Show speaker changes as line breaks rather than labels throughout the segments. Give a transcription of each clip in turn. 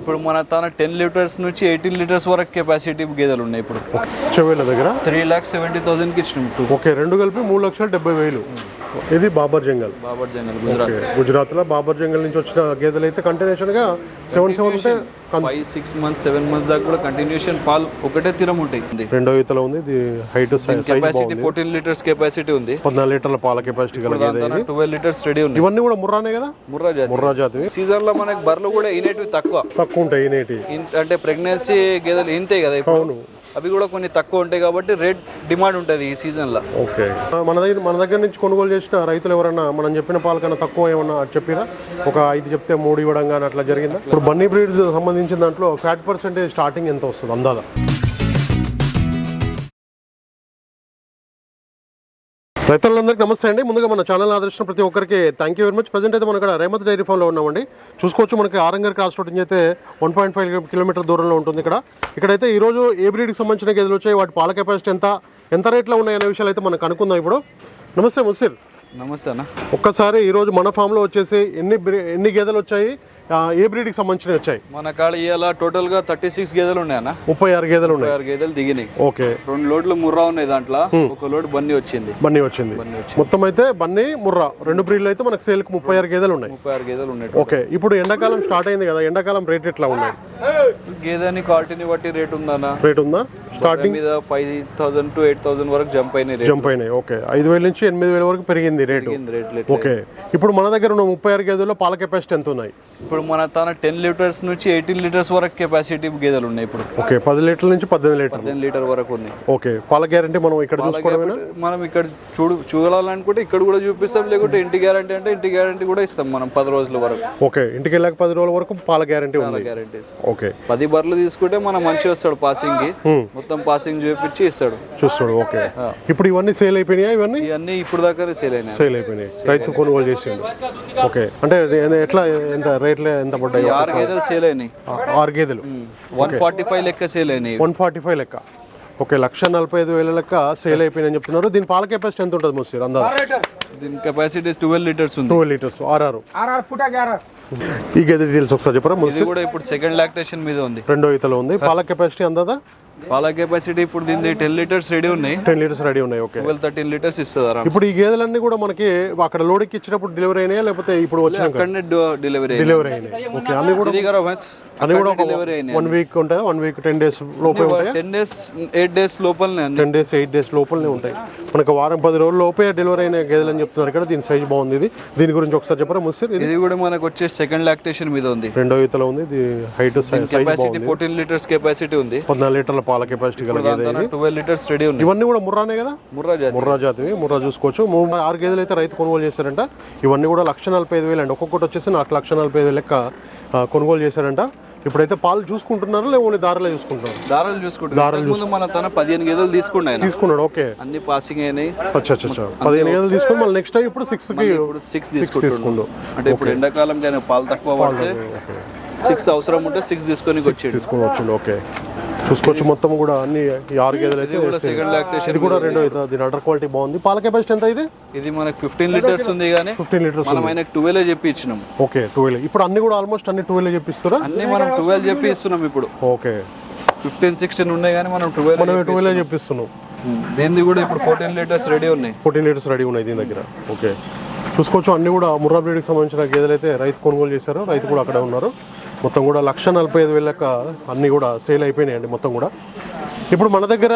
ఇప్పుడు మన తన టెన్ లీటర్స్ నుంచి ఎయిటీన్ లీటర్స్ వరకు కెపాసిటీ గేదెలు ఉన్నాయి ఇప్పుడు.
చెవేళ్ళ దగ్గర?
త్రీ ల్యాక్స్ సెవెంటీ థౌసండ్కి ఇచ్చినాం టూ
ఓకే రెండు కలిపి మూడు లక్షల డెబ్బై వేలు. ఇది బాబర్ జంగల్.
బాబర్ జంగల్ గుజరాత్.
గుజరాత్లో బాబర్ జంగల్ నుంచి వచ్చిన గేదెలు అయితే కంటిన్యూషన్గా seven seven
five six months seven months దాకా కూడా కంటిన్యూషన్ పాలు ఒకటే తీరం ఉంటాయి
రెండో ఈతలో ఉంది ఇది height size
capacity fourteen litres capacity ఉంది.
పద్నాలుగు లీటర్ల పాల కెపాసిటీ
ట్వెల్వ్ లీటర్స్ రెడీ ఉన్నాయి.
ఇవన్నీ కూడా ముర్రానే కదా?
ముర్రా జాతి.
ముర్రా జాతివి.
సీజన్లో మనకి బర్రెలు కూడా ఇనేటివి తక్కువ.
తక్కువ ఉంటాయి నేటి
ఇన్- అంటే ప్రెగ్నెన్సీ గేదెలు ఇంతే కదా ఇప్పుడు?
అవును.
అవి కూడా కొన్ని తక్కువ ఉంటాయి కాబట్టి రేట్ డిమాండ్ ఉంటుంది ఈ సీజన్లో
ఓకే. మన దగ్గర మన దగ్గర నుంచి కొనుగోలు చేసిన రైతులు ఎవరైనా మనం చెప్పిన పాలకన్నా తక్కువ ఏమన్నా చెప్పినా ఒక ఐదు చెప్తే మూడు ఇవ్వడం కానీ అట్లా జరిగిందా? ఇప్పుడు బన్నీ బ్రీడ్ సంబంధించిన దాంట్లో ఫ్యాట్ పర్సెంటేజ్ స్టార్టింగ్ ఎంత వస్తుంది అందాదా రైతులందరికీ నమస్తే అండి. ముందుగా మన ఛానల్ ఆదర్శించిన ప్రతి ఒక్కరికి thank you very much present అయితే మనం ఇక్కడ రేమత్ డైరీ ఫామ్లో ఉన్నామండి. చూసుకోవచ్చు మనకి ఆరంగర్ క్రాస్ రోడ్ నుంచి అయితే వన్ పాయింట్ ఫైవ్ కిలోమీటర్ దూరంలో ఉంటుంది ఇక్కడ. ఇక్కడైతే ఈరోజు ఏ బ్రీడ్కి సంబంధించిన గేదెలు వచ్చాయి వాటి పాల కెపాసిటీ ఎంత ఎంత రేట్లో ఉన్నాయనే విషయాలు అయితే మనం కనుక్కుందాం ఇప్పుడు. నమస్తే ముసిర్
నమస్తే అన్న.
ఒక్కసారి ఈరోజు మన ఫామ్లో వచ్చేసి ఎన్ని ఎన్ని గేదెలు వచ్చాయి ఏ బ్రీడ్కి సంబంధించినవి వచ్చాయి?
మన కాడ ఇవాళ టోటల్గా థర్టీ సిక్స్ గేదెలు ఉన్నాయి అన్న
ముప్పై ఆరు గేదెలు ఉన్నాయి.
ఆరు గేదెలు దిగినాయి.
ఓకే.
రెండు లోడ్లు ముర్రా ఉన్నాయి దాంట్లో. ఒక లోడ్ బన్నీ వచ్చింది.
బన్నీ వచ్చింది. మొత్తం అయితే బన్నీ ముర్రా రెండు బ్రీడ్లు అయితే మనకు సేల్కి ముప్పై ఆరు గేదెలు ఉన్నాయి.
ముప్పై ఆరు గేదెలు ఉన్నాయి
ఓకే. ఇప్పుడు ఎండాకాలం స్టార్ట్ అయింది కదా ఎండాకాలం రేట్ ఎట్లా ఉన్నాయి
గేదెని క్వాలిటీని బట్టి రేట్ ఉందన్న.
రేట్ ఉందా? స్టార్టింగ్
మీద five thousand to eight thousand వరకు జంప్ అయినాయి రేట్
జంప్ అయినాయి. ఓకే. ఐదు వేల నుంచి ఎనిమిది వేల వరకు పెరిగింది రేట్. ఓకే. ఇప్పుడు మన దగ్గర ఉన్న ముప్పై ఆరు గేదెల్లో పాల కెపాసిటీ ఎంత ఉన్నాయి?
ఇప్పుడు మన తన టెన్ లీటర్స్ నుంచి ఎయిటీన్ లీటర్స్ వరకు కెపాసిటీ గేదెలు ఉన్నాయి ఇప్పుడు.
ఓకే పది లీటర్ల నుంచి పద్దెనిమిది లీటర్లు.
పదిహేను లీటర్ వరకు ఉన్నాయి.
ఓకే పాల గ్యారంటీ మనం ఇక్కడ చూసుకోవడమేనా?
మనం ఇక్కడ చూడు చూడాలనుకుంటే ఇక్కడ కూడా చూపిస్తాం లేకుంటే ఇంటి గ్యారంటీ అంటే ఇంటి గ్యారంటీ కూడా ఇస్తాం మనం పది రోజుల వరకు.
ఓకే ఇంటికి వెళ్ళాక పది రోజుల వరకు పాల గ్యారంటీ ఉంది.
Guarantees
okay.
పది బర్రెలు తీసుకుంటే మనం మంచిగా వస్తాడు పాసింగ్కి. మొత్తం పాసింగ్ చూపించి ఇస్తాడు.
చూస్తాడు ఓకే. ఇప్పుడు ఇవన్నీ సేల్ అయిపోయినాయా ఇవన్నీ?
ఇవన్నీ ఇప్పుడు దాకా సేల్ అయినాయి.
సేల్ అయిపోయినాయి. రైతు కొనుగోలు చేసిండు ఓకే అంటే ఎట్లా ఎంత రేట్లు ఎంత పడ్డాయి
ఆరు గేదెలు సేల్ అయినాయి.
ఆరు గేదెలు.
వన్ ఫార్టీ ఫైవ్ లెక్క సేల్ అయినాయి.
వన్ ఫార్టీ ఫైవ్ లెక్క. ఓకే లక్ష నలభై ఐదు వేల లెక్క సేల్ అయిపోయిందని చెప్తున్నారు. దీని పాల కెపాసిటీ ఎంత ఉంటుంది ముస్సీర్ అందాజ
దీని కెపాసిటీ ట్వెల్వ్ లీటర్స్ ఉంది.
ట్వెల్వ్ లీటర్స్ ఆర్ఆర్.
ఆర్ఆర్ ఫుటా గ్యారర్
ఈ గేదె డీటెయిల్స్ ఒకసారి చెప్పరా
ఇది
ముస్సీర్
కూడా ఇప్పుడు సెకండ్ లాక్టేషన్ మీద ఉంది.
రెండో ఈతలో ఉంది. పాల కెపాసిటీ అందాదా?
పాల కెపాసిటీ ఇప్పుడు దీని టెన్ లీటర్స్ రెడీ ఉన్నాయి.
టెన్ లీటర్స్ రెడీ ఉన్నాయి ఓకే
ట్వెల్వ్ థర్టీన్ లీటర్స్ ఇస్తుంది ఆరామ్
ఇప్పుడు ఈ గేదెలన్నీ కూడా మనకి అక్కడ లోడ్కి ఇచ్చినప్పుడు డెలివరీ అయినాయా? లేకపోతే ఇప్పుడు వచ్చినాక?
అక్కడనే డెలివరీ
డెలివరీ అయినాయి. ఓకే అన్ని కూడా అన్ని కూడా
డెలివరీ అయినాయి
వన్ వీక్ ఉంటాయి? వన్ వీక్ టెన్ డేస్ లోపే ఉంటాయి?
టెన్ డేస్ ఎయిట్ డేస్ లోపలనే
టెన్ డేస్ ఎయిట్ డేస్ లోపలనే ఉంటాయి. మనకు వారం పది రోజుల లోపే డెలివరీ అయిన గేదెలు అని చెప్తున్నారు ఇక్కడ. దీని సైజ్ బాగుంది ఇది. దీని గురించి ఒకసారి చెప్పరా ముస్సిర్ ఇది
ఇది కూడా మనకు వచ్చే సెకండ్ లాక్టేషన్ మీద ఉంది.
రెండో ఈతలో ఉంది. ఇది height size
capacity fourteen litres capacity ఉంది.
పద్నాలుగు లీటర్ల పాల కెపాసిటీ గల గేదె ఇది.
ట్వెల్వ్ లీటర్స్ రెడీ
ఇవన్నీ కూడా ముర్రానే కదా?
ముర్రా జాతి.
ముర్రా జాతివి ముర్రా చూసుకోవచ్చు ఆరు గేదెలు అయితే రైతు కొనుగోలు చేశారంట. ఇవన్నీ కూడా లక్ష నలభై ఐదు వేలు అండి. ఒక్కొక్కటి వచ్చేసి నాకు లక్ష నలభై ఐదు లెక్క కొనుగోలు చేశారంట. ఇప్పుడైతే పాలు చూసుకుంటున్నారు లేకపోతే ఓన్లీ దారిలో చూసుకుంటున్నారు?
దారాలు చూసుకుంటారు ముందు మన తన పదిహేను గేదెలు తీసుకుండే ఆయన.
తీసుకున్నాడు ఓకే.
అన్ని పాసింగ్ అయినాయి.
అచ్చా అచ్చా అచ్చా పదిహేను గేదెలు తీసుకుని మళ్ళీ నెక్స్ట్ టైం ఇప్పుడు సిక్స్కి
ఇప్పుడు సిక్స్ తీసుకుంటుండు అంటే ఇప్పుడు ఎండాకాలం కానీ పాలు తక్కువ పడితే సిక్స్ అవసరం ఉంటే సిక్స్ తీసుకొని వచ్చిండు.
తీసుకుని వచ్చిండు ఓకే. చూసుకోవచ్చు మొత్తం కూడా అన్ని ఆరు గేదెలు అయితే
సెకండ్ లాక్టేషన్
ఇది కూడా రెండో ఇది దీని అడర్ క్వాలిటీ బాగుంది. పాల కెపాసిటీ ఎంత ఇది?
ఇది మనకు ఫిఫ్టీన్ లీటర్స్ ఉంది కానీ
ఫిఫ్టీన్ లీటర్స్
మనం ఆయనకు ట్వెల్వ్ చెప్పి ఇచ్చినాం.
ఓకే ట్వెల్వ్ ఇప్పుడు అన్ని కూడా ఆల్మోస్ట్ అన్ని ట్వెల్వ్ చెప్పిస్తారా?
అన్ని మనం ట్వెల్వ్ చెప్పి ఇస్తున్నాం ఇప్పుడు.
ఓకే
ఫిఫ్టీన్ సిక్స్టీన్ ఉన్నాయి కానీ మనం ట్వెల్వ్
మనం ట్వెల్వ్ చెప్పిస్తున్నాం.
దీనిది కూడా ఇప్పుడు ఫోర్టీన్ లీటర్స్ రెడీ ఉన్నాయి.
ఫోర్టీన్ లీటర్స్ రెడీ ఉన్నాయి దీని దగ్గర. ఓకే చూసుకోవచ్చు అన్ని కూడా ముర్రా బ్రీడ్కి సంబంధించిన గేదెలు అయితే రైతు కొనుగోలు చేశారు. రైతు కూడా అక్కడే ఉన్నారు. మొత్తం కూడా లక్ష నలభై ఐదు వేలక అన్ని కూడా సేల్ అయిపోయినాయండి మొత్తం కూడా. ఇప్పుడు మన దగ్గర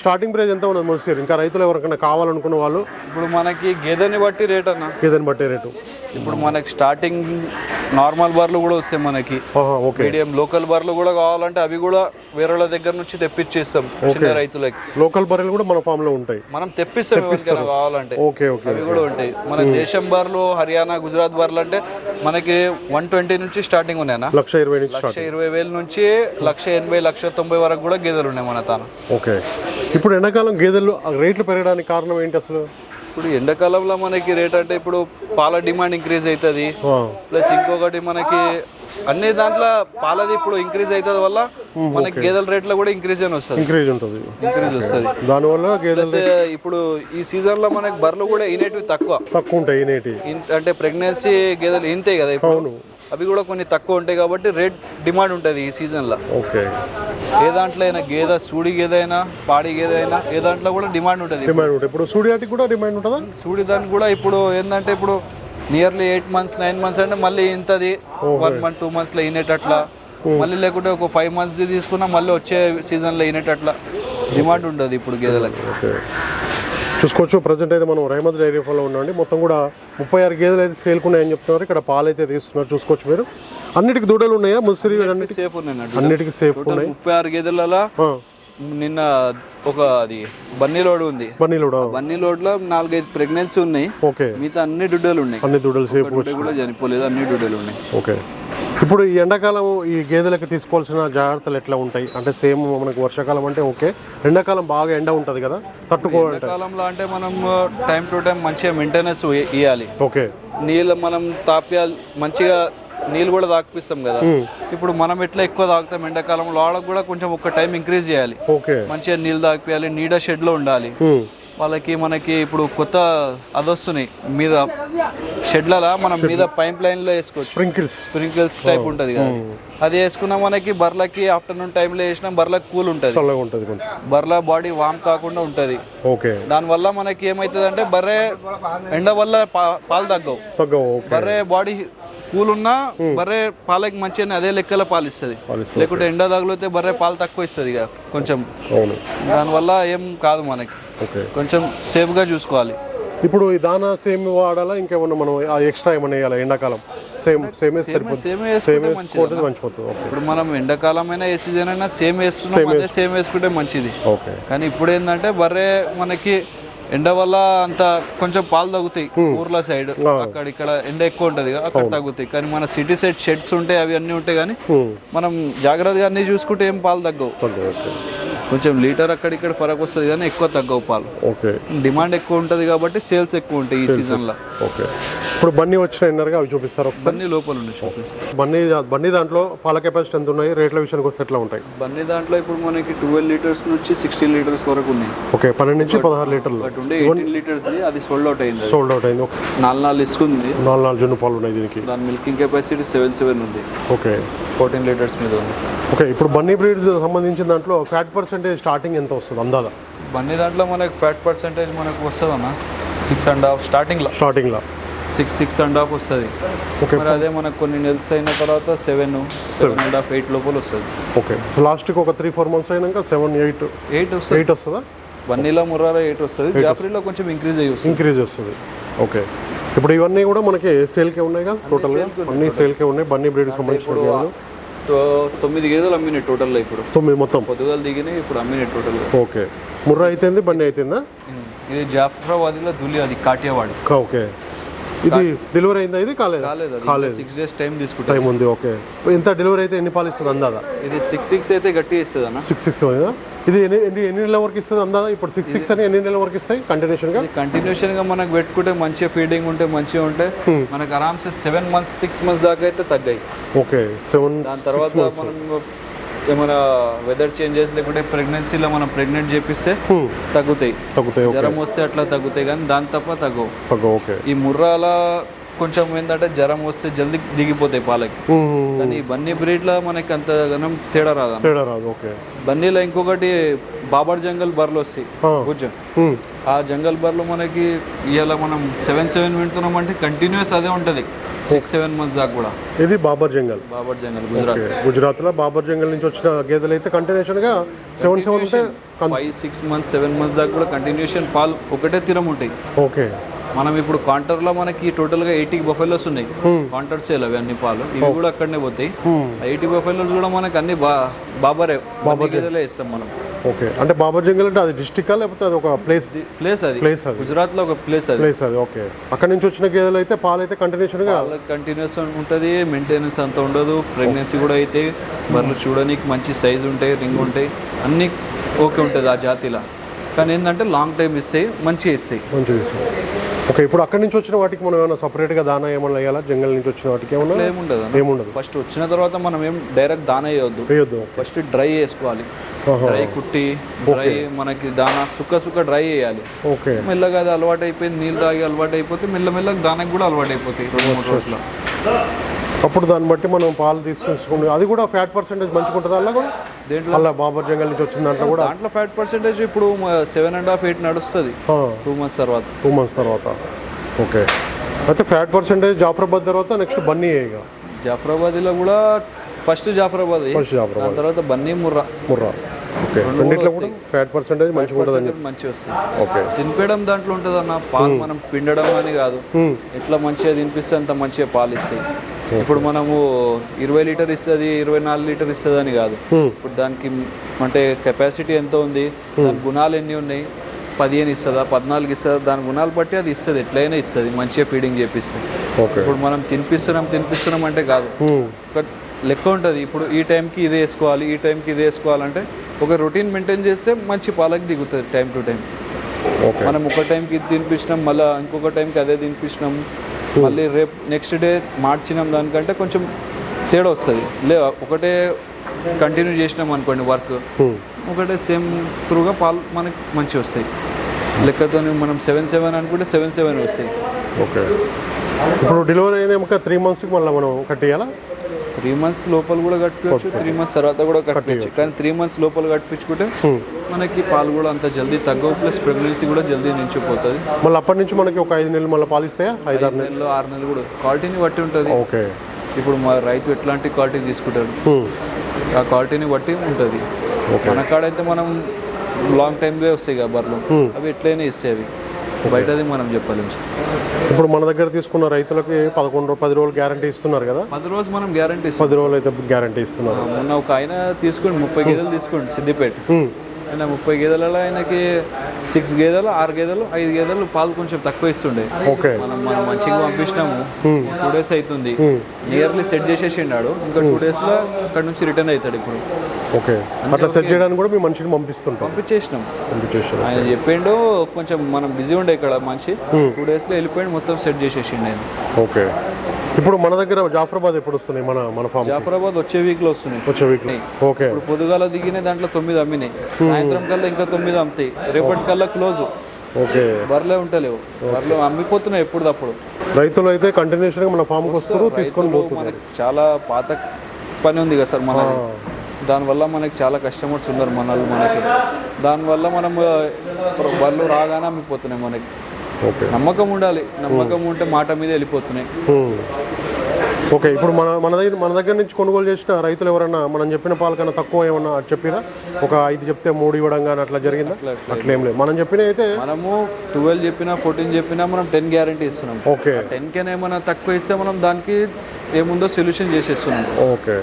స్టార్టింగ్ ప్రైస్ ఎంత ఉన్నది మోసారు ఇంకా రైతులు ఎవరికైనా కావాలనుకున్న వాళ్ళు
ఇప్పుడు మనకి గేదెని బట్టి రేట్ అన్న.
గేదెని బట్టే రేటు.
ఇప్పుడు మనకి స్టార్టింగ్ నార్మల్ బార్లు కూడా వస్తాయి మనకి. మీడియం లోకల్ బార్లు కూడా కావాలంటే అవి కూడా వేరే దగ్గర నుంచి తెప్పించేస్తాం చిన్న రైతులకి.
లోకల్ బర్రెలు కూడా మన ఫామ్లో ఉంటాయి.
మనం తెప్పిస్తాం ఎవరికైనా కావాలంటే. అవి కూడా ఉంటాయి. మన దేశం బార్లు హర్యానా గుజరాత్ బార్లు అంటే మనకి వన్ ట్వంటీ నుంచి స్టార్టింగ్ ఉన్నాయన్నా.
లక్ష ఇరవై నుంచి
లక్ష ఇరవై వేల నుంచి లక్ష ఎనభై లక్ష తొంభై వరకు కూడా గేదెలు ఉన్నాయి మన తాను.
ఓకే. ఇప్పుడు ఎండాకాలం గేదెలు రేట్లు పెరగడానికి కారణం ఏంటి అసలు?
ఇప్పుడు ఎండాకాలంలో మనకి రేట్ అంటే ఇప్పుడు పాల డిమాండ్ ఇంక్రీజ్ అవుతుంది ప్లస్ ఇంకొకటి మనకి అన్ని దాంట్లో పాలది ఇప్పుడు ఇంక్రీజ్ అవుతుంది వల్ల మనకి గేదెల రేట్లో కూడా ఇంక్రీజ్ అని వస్తుంది.
ఇంక్రీజ్ ఉంటుంది.
ఇంక్రీజ్ వస్తుంది.
దానివల్ల
ప్లస్ ఇప్పుడు ఈ సీజన్లో మనకి బర్రెలు కూడా ఇనేటివి తక్కువ.
తక్కువ ఉంటాయి
అంటే ప్రెగ్నెన్సీ గేదెలు ఇంతే కదా ఇప్పుడు. అవి కూడా కొన్ని తక్కువ ఉంటాయి కాబట్టి రేట్ డిమాండ్ ఉంటుంది ఈ సీజన్లో
ఓకే.
ఏ దాంట్లో అయినా గేదె సూడి గేదె అయినా పాడి గేదె అయినా ఏ దాంట్లో కూడా డిమాండ్ ఉంటుంది.
డిమాండ్ ఉంటుంది. ఇప్పుడు సూడియాటికి కూడా డిమాండ్ ఉంటుందా?
సూడి దానికి కూడా ఇప్పుడు ఏంటంటే ఇప్పుడు nearly eight months nine months అంటే మళ్ళీ ఇంతది. వన్ మంత్ టూ మంత్స్లో అయినట్టట్లా మళ్ళీ లేకుంటే ఒక ఫైవ్ మంత్స్ తీసుకున్నా మళ్ళీ వచ్చే సీజన్లో అయినట్టట్లా డిమాండ్ ఉంటుంది ఇప్పుడు గేదెలకి.
చూసుకోవచ్చు. ప్రజెంట్ అయితే మనం రైమత్ డైరీ ఫాలో ఉన్నామండి. మొత్తం కూడా ముప్పై ఆరు గేదెలు అయితే సేల్కున్నాయని చెప్తున్నారు. ఇక్కడ పాలు అయితే తీస్తున్నారు. చూసుకోవచ్చు మీరు. అన్నిటికి దూడలు ఉన్నాయా? ముసిరి
సేఫ్ ఉన్నాయి
అన్నిటికి సేఫ్ ఉన్నాయి.
ముప్పై ఆరు గేదెలలో నిన్న ఒక అది బన్నీ లోడ్ ఉంది.
బన్నీలు కూడా
బన్నీ లోడ్లో నాలుగైదు ప్రెగ్నెన్సీ ఉన్నాయి.
ఓకే.
మిగతా అన్ని డుడ్డలు ఉన్నాయి.
అన్ని దూడలు సేఫ్
కూడా చనిపోలేదు. అన్ని డుడ్డలు ఉన్నాయి.
ఓకే. ఇప్పుడు ఈ ఎండాకాలం ఈ గేదెలకు తీసుకోవాల్సిన జాగ్రత్తలు ఎట్లా ఉంటాయి? అంటే సేమ్ మనకు వర్షాకాలం అంటే ఓకే. ఎండాకాలం బాగా ఎండ ఉంటుంది కదా? తట్టుకోవాలంటే
ఎండాకాలంలో అంటే మనం టైం టు టైం మంచిగా మెయింటెనెన్స్ ఇవ్వాలి
ఓకే.
నీళ్ళు మనం తాపియాలి మంచిగా నీళ్ళు కూడా తాకిపిస్తాం కదా. ఇప్పుడు మనం ఎట్లా ఎక్కువ తాగుతాం ఎండాకాలంలో వాళ్ళకి కూడా కొంచెం ఒక టైం ఇంక్రీజ్ చేయాలి.
ఓకే.
మంచిగా నీళ్ళు తాగిపియాలి నీడ షెడ్లో ఉండాలి.
ఉమ్,
వాళ్ళకి మనకి ఇప్పుడు కొత్త అదొస్తున్నాయి మీద షెడ్లలో మనం మీద పైప్ లైన్లో వేసుకోవచ్చు.
స్ప్రింకిల్స్.
స్ప్రింకిల్స్ టైప్ ఉంటుంది కదా అది వేసుకున్నా మనకి బర్లకి ఆఫ్టర్నూన్ టైంలో వేసినా బర్లకు కూల్ ఉంటుంది.
ఉంటుంది కొంచెం.
బర్ల బాడీ వామ్ కాకుండా ఉంటుంది.
ఓకే.
దానివల్ల మనకి ఏమవుతుంది అంటే బర్రె ఎండ వల్ల పాలు తగ్గవు.
తగ్గవు
బర్రె బాడీ కూల్ ఉన్నా బర్రె పాలకి మంచిగా అదే లెక్కల పాలు ఇస్తుంది. లేకుంటే ఎండ తగిలితే బర్రె పాలు తక్కువ ఇస్తుంది ఇక కొంచెం. దానివల్ల ఏం కాదు మనకి. కొంచెం సేఫ్గా చూసుకోవాలి.
ఇప్పుడు ఈ దానా సేమ్ వాడాలా ఇంకేమన్నా మనం ఎక్స్ట్రా ఏమన్నా వేయాలా ఎండాకాలం? సేమ్ సేమ్ వేస్తే సరిపోతుంది.
సేమ్
సేమ్
వేసుకుంటే మంచిది ఇప్పుడు మనం ఎండాకాలం అయినా ఏ సీజన్ అయినా సేమ్ వేస్తున్నాం అదే సేమ్ వేసుకుంటే మంచిది.
ఓకే
కానీ ఇప్పుడు ఏంటంటే బర్రె మనకి ఎండ వల్ల అంత కొంచెం పాలు తగ్గుతాయి ఊర్ల సైడ్ అక్కడ ఇక్కడ ఎండ ఎక్కువ ఉంటుంది అక్కడ తగ్గుతాయి. కానీ మన సిటీ సైడ్ షెడ్స్ ఉంటాయి అవి అన్నీ ఉంటాయి కానీ
ఉమ్,
మనం జాగ్రత్తగా అన్ని చూసుకుంటే ఏం పాలు తగ్గవు. కొంచెం లీటర్ అక్కడ ఇక్కడ ఫరక్ వస్తుంది కానీ ఎక్కువ తగ్గవు పాలు.
ఓకే.
డిమాండ్ ఎక్కువ ఉంటుంది కాబట్టి సేల్స్ ఎక్కువ ఉంటాయి ఈ సీజన్లో.
ఓకే. ఇప్పుడు బన్నీ వచ్చిన ఎన్నర్గా అవి చూపిస్తారు
బన్నీ లోపల షాపింగ్
బన్నీ బన్నీ దాంట్లో పాల కెపాసిటీ ఎంత ఉన్నాయి? రేట్ల విషయానికి వస్తే ఎట్లా ఉంటాయి?
బన్నీ దాంట్లో ఇప్పుడు మనకి ట్వెల్వ్ లీటర్స్ నుంచి సిక్స్టీన్ లీటర్స్ వరకు ఉన్నాయి.
ఓకే పన్నెండు నుంచి పదహారు లీటర్లు.
ఉండే ఎయిటీన్ లీటర్స్ అది సోల్డ్ అవుట్ అయింది.
సోల్డ్ అవుట్ అయింది.
నాలుగు నాలుగు ఇసుకుంది
నాలుగు నాలుగు జున్ను పాలు ఉన్నాయి దీనికి.
దాని మిల్కింగ్ కెపాసిటీ సెవెన్ సెవెన్ ఉంది.
ఓకే.
ఫోర్టీన్ లీటర్స్ మీద ఉంది.
ఓకే ఇప్పుడు బన్నీ బ్రీడ్ సంబంధించిన దాంట్లో ఫ్యాట్ పర్సెంటేజ్ స్టార్టింగ్ ఎంత వస్తుంది అందాదా
బన్నీ దాంట్లో మనకి ఫ్యాట్ పర్సెంటేజ్ మనకు వస్తుంది అన్న సిక్స్ అండ్ హాఫ్ స్టార్టింగ్లో
స్టార్టింగ్లో
సిక్స్ సిక్స్ అండ్ హాఫ్ వస్తుంది.
ఓకే
మరి అదే మనకు కొన్ని నెలస్ అయిన తర్వాత seven seven and half eight లోపల వస్తుంది.
ఓకే లాస్ట్కి ఒక త్రీ ఫోర్ మంత్స్ అయినాక సెవెన్ ఎయిట్
ఎయిట్ వస్తుంది.
ఎయిట్ వస్తుందా?
బన్నీలో ముర్రాలో ఎయిట్ వస్తుంది. జాఫ్రీలో కొంచెం ఇంక్రీజ్ అయ్యి వస్తుంది.
ఇంక్రీజ్ వస్తుంది. ఓకే ఇప్పుడు ఇవన్నీ కూడా మనకి సేల్కే ఉన్నాయి కదా? టోటల్గా అన్ని సేల్కే ఉన్నాయి. బన్నీ బ్రీడ్కి సంబంధించిన
తొమ్మిది గేదెలు అమ్మినాయి టోటల్లో ఇప్పుడు.
తొమ్మిది మొత్తం?
పొద్దుగాలు దిగినాయి ఇప్పుడు అమ్మినాయి టోటల్గా.
ఓకే. ముర్రా అయితేంది బండి అయితేందా?
ఇది జాఫ్రాబాద్లో దులి అది కాటియావాడ్.
ఓకే. ఇది డెలివరీ అయిందా? ఇది కాలేదు?
కాలేదు అది సిక్స్ డేస్ టైం తీసుకుంటుంది
టైం ఉంది ఓకే ఎంత డెలివరీ అయితే ఎన్ని పాలు ఇస్తుంది అందాదా?
ఇది సిక్స్ సిక్స్ అయితే గట్టి ఇస్తుంది అన్న.
సిక్స్ సిక్స్ ఇది ఎన్ని ఎన్ని ఎన్ని నెలల వరకు ఇస్తుంది అందాదా? ఇప్పుడు సిక్స్ సిక్స్ అని ఎన్ని నెలల వరకు ఇస్తాయి? కంటిన్యూషన్గా
ఇది కంటిన్యూషన్గా మనకు పెట్టుకుంటే మంచిగా ఫీడింగ్ ఉంటే మంచిగా ఉంటే మనకు ఆరామ్సే సెవెన్ మంత్స్ సిక్స్ మంత్స్ దాకా అయితే తగ్గాయి.
ఓకే సెవెన్
దాని తర్వాత మనం ఏమైనా వెదర్ చేంజెస్ లేకుంటే ప్రెగ్నెన్సీలో మనం ప్రెగ్నెంట్ చేపిస్తే తగ్గుతాయి.
తగ్గుతాయి ఓకే
జ్వరం వస్తే అట్లా తగ్గుతాయి కానీ దాని తప్ప తగ్గవు.
ఓకే
ఈ ముర్రాల కొంచెం ఏంటంటే జ్వరం వస్తే జల్దీ దిగిపోతాయి పాలకి. కానీ బన్నీ బ్రీడ్లో మనకి అంత గనం తేడా రాదన్న
తేడా రాదు ఓకే.
బన్నీలో ఇంకొకటి బాబర్ జంగల్ బర్లు వస్తాయి.
ఉమ్,
ఆ జంగల్ బర్లో మనకి ఇవాళ మనం సెవెన్ సెవెన్ వింటున్నాం అంటే కంటిన్యూస్ అదే ఉంటుంది. సిక్స్ సెవెన్ మంత్స్ దాకా కూడా.
ఇది బాబర్ జంగల్.
బాబర్ జంగల్ గుజరాత్.
ఓకే. గుజరాత్లో బాబర్ జంగల్ నుంచి వచ్చిన గేదెలు అయితే కంటిన్యూషన్గా సెవెన్ సెవెన్ ఉంటే
five six months seven months దాకా కూడా కంటిన్యూషన్ పాలు ఒకటే తీరం ఉంటాయి.
ఓకే.
మనం ఇప్పుడు కాంటర్లో మనకి టోటల్గా ఎయిటీ బఫెలోస్ ఉన్నాయి. కాంటర్ సేల్ అవి అన్ని పాలు. ఇవి కూడా అక్కడనే పోతాయి. ఎయిటీ బఫెలోస్ కూడా మనకి అన్ని బాబరే బాబర్ గేదెలే ఇస్తాం మనం.
ఓకే. అంటే బాబర్ జంగల్ అంటే అది డిస్టికా లేకపోతే అది ఒక ప్లేస్
ప్లేస్ అది.
ప్లేస్ అది.
గుజరాత్లో ఒక ప్లేస్ అది.
ప్లేస్ అది ఓకే. అక్కడ నుంచి వచ్చిన గేదెలు అయితే పాలు అయితే కంటిన్యూషన్గా
వాళ్ళకి కంటిన్యూస్ ఉంటుంది మెయింటెనెన్స్ అంత ఉండదు. ప్రెగ్నెన్సీ కూడా అయితే బర్రెలు చూడడానికి మంచి సైజు ఉంటాయి రింగ్ ఉంటాయి. అన్నీ ఓకే ఉంటుంది ఆ జాతిలో. కానీ ఏంటంటే లాంగ్ టైం ఇస్తాయి మంచిగా ఇస్తాయి.
మంచి ఓకే ఇప్పుడు అక్కడి నుంచి వచ్చిన వాటికి మనం ఏమైనా సపరేట్గా దానా ఏమన్నా వేయాలా? జంగల్ నుంచి వచ్చిన వాటికి ఏమన్నా?
ఏముండదు
ఏముండదు.
ఫస్ట్ వచ్చిన తర్వాత మనం ఏం డైరెక్ట్ దానా వేయొద్దు.
వేయొద్దు
ఫస్ట్ డ్రై వేసుకోవాలి. డ్రై కుట్టి డ్రై మనకి దానా సుక్క సుక్క డ్రై వేయాలి.
ఓకే.
మెల్లగా అది అలవాటు అయిపోయింది నీళ్ళు తాగి అలవాటు అయిపోతే మెల్లమెల్లగా దానికి కూడా అలవాటు అయిపోతాయి రెండు మూడు రోజులు
అప్పుడు దాన్ని బట్టి మనం పాలు తీసుకుని అది కూడా ఫ్యాట్ పర్సెంటేజ్ మంచిగా ఉంటుంది అలా కూడా?
దేంట్లో?
అలా బాబర్ జంగల్ నుంచి వచ్చిన దాంట్లో కూడా.
దాంట్లో ఫ్యాట్ పర్సెంటేజ్ ఇప్పుడు సెవెన్ అండ్ హాఫ్ ఎయిట్ నడుస్తుంది. టూ మంత్స్ తర్వాత.
టూ మంత్స్ తర్వాత. ఓకే. అయితే ఫ్యాట్ పర్సెంటేజ్ జాఫరాబాద్ తర్వాత నెక్స్ట్ బన్నీ ఇక?
జాఫరాబాద్లో కూడా ఫస్ట్ జాఫరాబాద్.
ఫస్ట్ జాఫరాబాద్.
తర్వాత బన్నీ ముర్రా.
ముర్రా. ఓకే. రెండిట్లో కూడా ఫ్యాట్ పర్సెంటేజ్ మంచిగా ఉంటుంది
మంచిగా వస్తుంది.
ఓకే.
తినిపించడం దాంట్లో ఉంటుంది అన్న పాలు మనం పిండడం అని కాదు. ఎట్లా మంచిగా తినిపిస్తే అంత మంచిగా పాలు ఇస్తాయి. ఇప్పుడు మనము ఇరవై లీటర్ ఇస్తుంది ఇరవై నాలుగు లీటర్ ఇస్తుంది అని కాదు ఇప్పుడు దానికి అంటే కెపాసిటీ ఎంత ఉంది దాని గుణాలు ఎన్ని ఉన్నాయి? పదిహేను ఇస్తుందా పద్నాలుగు ఇస్తుందా? దాని గుణాలు బట్టి అది ఇస్తుంది ఎట్లయినా ఇస్తుంది మంచిగా ఫీడింగ్ చేపిస్తుంది ఇప్పుడు మనం తినిపిస్తున్నాం తినిపిస్తున్నాం అంటే కాదు. ఒక లెక్క ఉంటుంది ఇప్పుడు ఈ టైంకి ఇది వేసుకోవాలి ఈ టైంకి ఇది వేసుకోవాలంటే ఒక రొటీన్ మెయింటైన్ చేస్తే మంచి పాలకి దిగుతుంది టైం టు టైం. మనం ఒక టైంకి ఇది తినిపించినాం మళ్ళీ ఇంకొక టైంకి అదే తినిపించినాం మళ్ళీ రేపు నెక్స్ట్ డే మార్చినాం దానికంటే కొంచెం తేడా వస్తుంది. లే ఒకటే కంటిన్యూ చేసినాం అనుకోండి వర్క్ ఒకటే సేమ్ త్రూగా పాలు మనకి మంచిగా వస్తాయి. లెక్కతో మనం సెవెన్ సెవెన్ అనుకుంటే సెవెన్ సెవెన్ వస్తాయి.
ఓకే ఇప్పుడు డెలివరీ అయిన ఒక త్రీ మంత్స్కి మళ్ళీ మనం కట్టేయాలా?
త్రీ మంత్స్ లోపల కూడా కట్టుకోవచ్చు త్రీ మంత్స్ తర్వాత కూడా కట్టుకోవచ్చు కానీ త్రీ మంత్స్ లోపల కట్టించుకుంటే మనకి పాలు కూడా అంత జల్దీ తగ్గవు ప్లస్ ప్రెగ్నెన్సీ కూడా జల్దీ నించిపోతుంది
మళ్ళీ అప్పటి నుంచి మనకి ఒక ఐదు నెలలు మళ్ళీ పాలు ఇస్తాయా? ఐదు ఆరు నెలలు?
ఆరు నెలలు కూడా. క్వాలిటీని బట్టి ఉంటుంది.
ఓకే.
ఇప్పుడు మా రైతు ఎట్లాంటి క్వాలిటీ తీసుకుంటాడు?
Hmm.
ఆ క్వాలిటీని బట్టి ఉంటుంది. మన కాడైతే మనం లాంగ్ టైంవే వస్తాయి కదా బర్రెలు. అవి ఎట్లయినా ఇస్తాయి అవి. బయటది మనం చెప్పలేము
ఇప్పుడు మన దగ్గర తీసుకున్న రైతులకి పదకొండు పది రోజులు గ్యారంటీ ఇస్తున్నారు కదా?
పది రోజు మనం గ్యారంటీ
పది రోజులు అయితే గ్యారంటీ ఇస్తున్నారు.
మొన్న ఒక ఆయన తీసుకోండి ముప్పై గేదెలు తీసుకోండి సిద్దిపేట. ఆయన ముప్పై గేదెలలో ఆయనకి సిక్స్ గేదెలు ఆరు గేదెలు ఐదు గేదెలు పాలు కొంచెం తక్కువ ఇస్తుండే.
ఓకే.
మనం మనం మంచిగా పంపించినాము. టూ డేస్ అవుతుంది నియర్లీ సెట్ చేసేసిండాడు. ఇంకా టూ డేస్లో అక్కడ నుంచి రిటర్న్ అవుతాడు ఇప్పుడు.
ఓకే. అట్లా సెట్ చేయడానికి కూడా మేము మనిషిని పంపిస్తుంటాం
పంపించేసినాం. ఆయన చెప్పిండు కొంచెం మనం బిజీ ఉండే ఇక్కడ మంచి టూ డేస్లో వెళ్ళిపోయింది మొత్తం సెట్ చేసేసిండు ఆయన.
ఓకే. ఇప్పుడు మన దగ్గర జాఫరాబాద్ ఎప్పుడు వస్తున్నాయి? మన మన ఫామ్
జాఫరాబాద్ వచ్చే వీక్లో వస్తున్నాయి.
వచ్చే వీక్ ఓకే.
ఇప్పుడు పొద్దుగాల దిగిన దాంట్లో తొమ్మిది అమ్మినాయి. సాయంత్రం కల్లా ఇంకా తొమ్మిది అమ్ముతాయి. రేపటి కల్లా క్లోజ్.
ఓకే.
బర్రెలే ఉంటలేవు. బర్రెలు అమ్మిపోతున్నాయి ఎప్పుడు తప్పుడు
రైతులు అయితే కంటిన్యూషన్గా మన ఫామ్కి వస్తారు తీసుకొని
మనకి చాలా పాత పని ఉంది కదా సార్ మనది. దానివల్ల మనకి చాలా కస్టమర్స్ ఉన్నారు మన వాళ్ళు మనకి. దానివల్ల మనం ఆ, బర్రెలు రాగానే అమ్మిపోతున్నాయి మనకి. నమ్మకం ఉండాలి. నమ్మకం ఉంటే మాట మీద వెళ్ళిపోతున్నాయి.
Hmm. ఓకే ఇప్పుడు మన మన దగ్గర మన దగ్గర నుంచి కొనుగోలు చేసిన రైతులు ఎవరన్నా మనం చెప్పిన పాల కన్నా తక్కువ ఏమన్నా చెప్పిరా? ఒక ఐదు చెప్తే మూడు ఇవ్వడం కానీ అట్లా జరిగిందా? అట్లేం లేదు. మనం చెప్పిన అయితే
మనము ట్వెల్వ్ చెప్పినా ఫోర్టీన్ చెప్పినా మనం టెన్ గ్యారంటీ ఇస్తున్నాం.
ఓకే.
టెన్ కెన్ ఏమైనా తక్కువ ఇస్తే మనం దానికి ఏముందో సొల్యూషన్ చేసేస్తున్నాం.
ఓకే.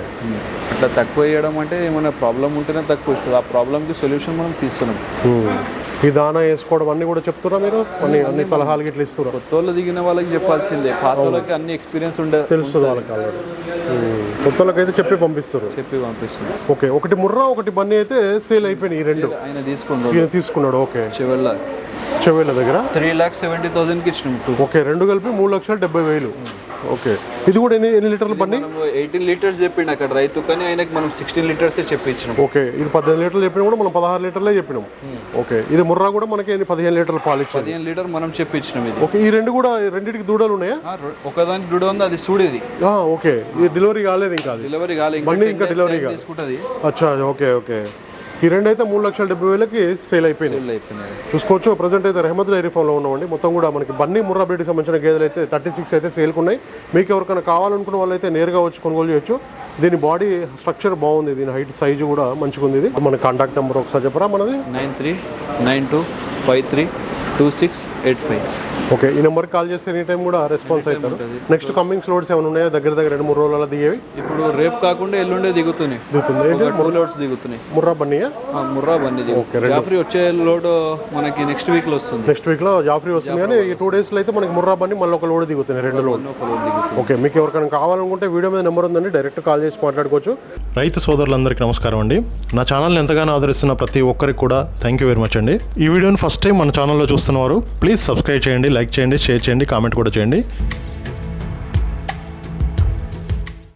అట్లా తక్కువ వేయడం అంటే ఏమైనా ప్రాబ్లం ఉంటేనే తక్కువ ఇస్తుంది. ఆ ప్రాబ్లంకి సొల్యూషన్ మనం తీస్తున్నాం.
ఈ దానా వేసుకోవడం అన్నీ కూడా చెప్తురా మీరు? అన్ని అన్ని సలహాలు గిట్ల ఇస్తురా
కొత్త వాళ్ళు దిగిన వాళ్ళకి చెప్పాల్సిందే. పాత వాళ్ళకి అన్ని ఎక్స్పీరియన్స్ ఉండే
తెలుస్తుంది వాళ్ళకి ఆల్రెడీ కొత్త వాళ్ళకైతే చెప్పి పంపిస్తారు
చెప్పి పంపిస్తున్నాం.
ఓకే ఒకటి ముర్రా ఒకటి బన్నీ అయితే సేల్ అయిపోయినాయి ఈ రెండు.
ఆయన
ఈయన తీసుకున్నాడు ఓకే.
చివరిలో.
చెవేళ్ళ దగ్గర?
త్రీ ల్యాక్స్ సెవెంటీ థౌసండ్కి ఇచ్చినాం టూ.
ఓకే రెండు కలిపి మూడు లక్షల డెబ్బై వేలు. ఓకే. ఇది కూడా ఎన్ని ఎన్ని లీటర్లు బండి
ఎయిటీన్ లీటర్స్ చెప్పిండు అక్కడ రైతు కానీ ఆయనకి మనం సిక్స్టీన్ లీటర్సే చెప్పించినాం
ఓకే ఇది పద్దెనిమిది లీటర్లు చెప్పినా కూడా మనం పదహారు లీటర్లే చెప్పినాం. ఓకే ఇది ముర్రా కూడా మనకి ఎన్ని పదిహేను లీటర్లు పాలు ఇచ్చింది.
పదిహేను లీటర్ మనం చెప్పించినాం ఇది.
ఓకే ఈ రెండు కూడా రెండింటికి దూడలు ఉన్నాయా?
ఒకదానికి దుడ ఉంది అది సూడిది.
ఓకే. ఇది డెలివరీ కాలేదు ఇంకా
డెలివరీ కాలే ఇంకా
బండి
10
ఇంకా కాదు.
తీసుకుంటుంది
అచ్చా ఓకే ఓకే. ఈ రెండు అయితే మూడు లక్షల డెబ్బై వేలకి సేల్ అయిపోయినాయి.
అయిపోయినాయి.
చూసుకోవచ్చు. ప్రజెంట్ అయితే రెహమద్ డైరీ ఫామ్లో ఉన్నామండి మొత్తం కూడా మనకి బన్నీ ముర్రా బ్రీడ్కి సంబంధించిన గేదెలు అయితే థర్టీ సిక్స్ అయితే సేల్కి ఉన్నాయి మీకు ఎవరికైనా కావాలనుకున్న వాళ్ళు అయితే నేరుగా వచ్చి కొనుగోలు చేయొచ్చు. దీని బాడీ స్ట్రక్చర్ బాగుంది. దీని హైట్ సైజు కూడా మంచిగా ఉంది ఇది. మన కాంటాక్ట్ నెంబర్ ఒకసారి చెప్పరా మనది?
Nine three nine two five three two six eight five
okay ఈ నెంబర్కి కాల్ చేస్తే ఎనీ టైం కూడా రెస్పాన్స్ అవుతారు నెక్స్ట్ కమింగ్స్ లోడ్స్ ఏమైనా ఉన్నాయా? దగ్గర దగ్గర రెండు మూడు రోజుల దిగేవి?
ఇప్పుడు రేపు కాకుండా ఎల్లుండే దిగుతున్నాయి.
దిగుతుంది.
టూ లోడ్స్ దిగుతున్నాయి.
ముర్రా బన్నీయా
ఆ, ముర్రా బండి దిగు. జాఫ్రీ వచ్చే లోడ్ మనకి నెక్స్ట్ వీక్లో వస్తుంది.
నెక్స్ట్ వీక్లో జాఫ్రీ వస్తుంది కానీ ఈ టూ డేస్లో అయితే మనకి ముర్రా బండి మళ్ళీ ఒక లోడ్ దిగుతున్నాయి రెండు లోడ్ ఓకే మీకు ఎవరికైనా కావాలనుకుంటే వీడియో మీద నెంబర్ ఉందండి డైరెక్ట్ కాల్ చేసి మాట్లాడుకోవచ్చు.
రైతు సోదరులందరికీ నమస్కారం అండి. నా ఛానల్ని ఎంతగానో ఆదరిస్తున్న ప్రతి ఒక్కరికి కూడా థ్యాంక్ యూ వెరీ మచ్ అండి. ఈ వీడియోని ఫస్ట్ టైం మన ఛానల్లో చూస్తున్నవారు ప్లీజ్ సబ్స్క్రైబ్ చేయండి లైక్ చేయండి షేర్ చేయండి కామెంట్ కూడా చేయండి.